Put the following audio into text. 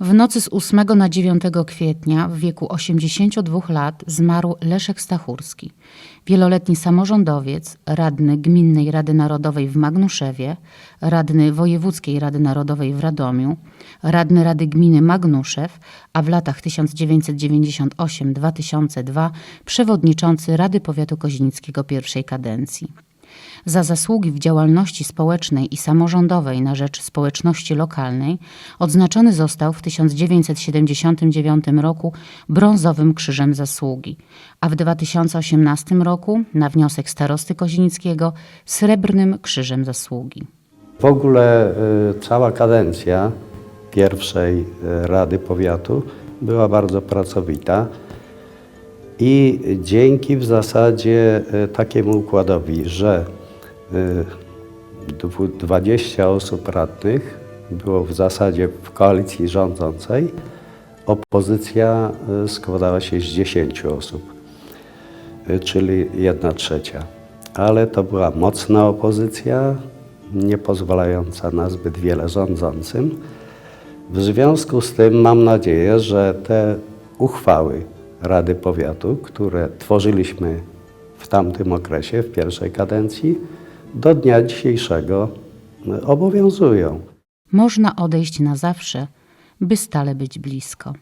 W nocy z 8 na 9 kwietnia w wieku 82 lat zmarł Leszek Stachurski, wieloletni samorządowiec, radny Gminnej Rady Narodowej w Magnuszewie, radny Wojewódzkiej Rady Narodowej w Radomiu, radny Rady Gminy Magnuszew, a w latach 1998-2002 przewodniczący Rady Powiatu Kozinickiego pierwszej kadencji. Za zasługi w działalności społecznej i samorządowej na rzecz społeczności lokalnej odznaczony został w 1979 roku brązowym Krzyżem Zasługi, a w 2018 roku na wniosek starosty kozinickiego srebrnym Krzyżem Zasługi. W ogóle y, cała kadencja pierwszej y, Rady Powiatu była bardzo pracowita i dzięki w zasadzie y, takiemu układowi, że y, dwu- 20 osób radnych było w zasadzie w koalicji rządzącej, opozycja y, składała się z 10 osób czyli jedna trzecia. Ale to była mocna opozycja, nie pozwalająca na zbyt wiele rządzącym. W związku z tym mam nadzieję, że te uchwały Rady Powiatu, które tworzyliśmy w tamtym okresie, w pierwszej kadencji, do dnia dzisiejszego y, obowiązują. Można odejść na zawsze, by stale być blisko.